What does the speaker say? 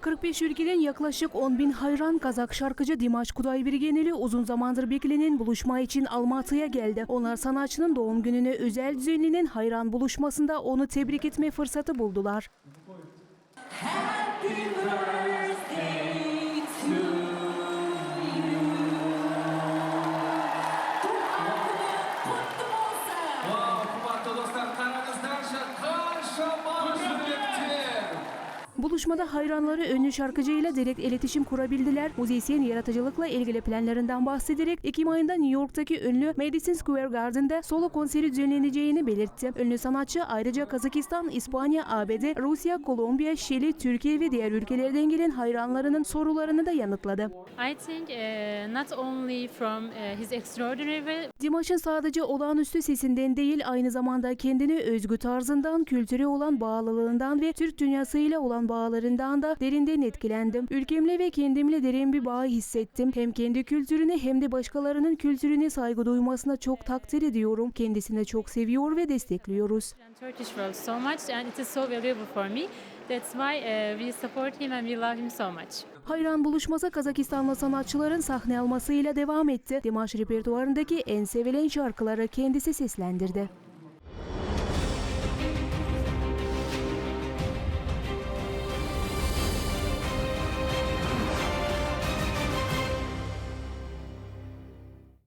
45 ülkeden yaklaşık 10 bin hayran Kazak şarkıcı Dimash Kudaybergeneli uzun zamandır beklenen buluşma için Almatı'ya geldi. Onlar sanatçının doğum gününe özel düzenlenen hayran buluşmasında onu tebrik etme fırsatı buldular. Buluşmada hayranları ünlü şarkıcıyla direkt iletişim kurabildiler. Müzisyen yaratıcılıkla ilgili planlarından bahsederek Ekim ayında New York'taki ünlü Madison Square Garden'da solo konseri düzenleneceğini belirtti. Ünlü sanatçı ayrıca Kazakistan, İspanya, ABD, Rusya, Kolombiya, Şili, Türkiye ve diğer ülkelerden gelen hayranlarının sorularını da yanıtladı. I think uh, not only from uh, his extraordinary Dimaş'ın sadece olağanüstü sesinden değil aynı zamanda kendine özgü tarzından, kültüre olan bağlılığından ve Türk dünyasıyla olan bağlarından da derinden etkilendim. Ülkemle ve kendimle derin bir bağ hissettim. Hem kendi kültürüne hem de başkalarının kültürüne saygı duymasına çok takdir ediyorum. Kendisini çok seviyor ve destekliyoruz. That's why uh, we support him and we love him so much. Hayran buluşması Kazakistanlı sanatçıların sahne almasıyla devam etti. Dimaş repertuarındaki en sevilen şarkıları kendisi seslendirdi.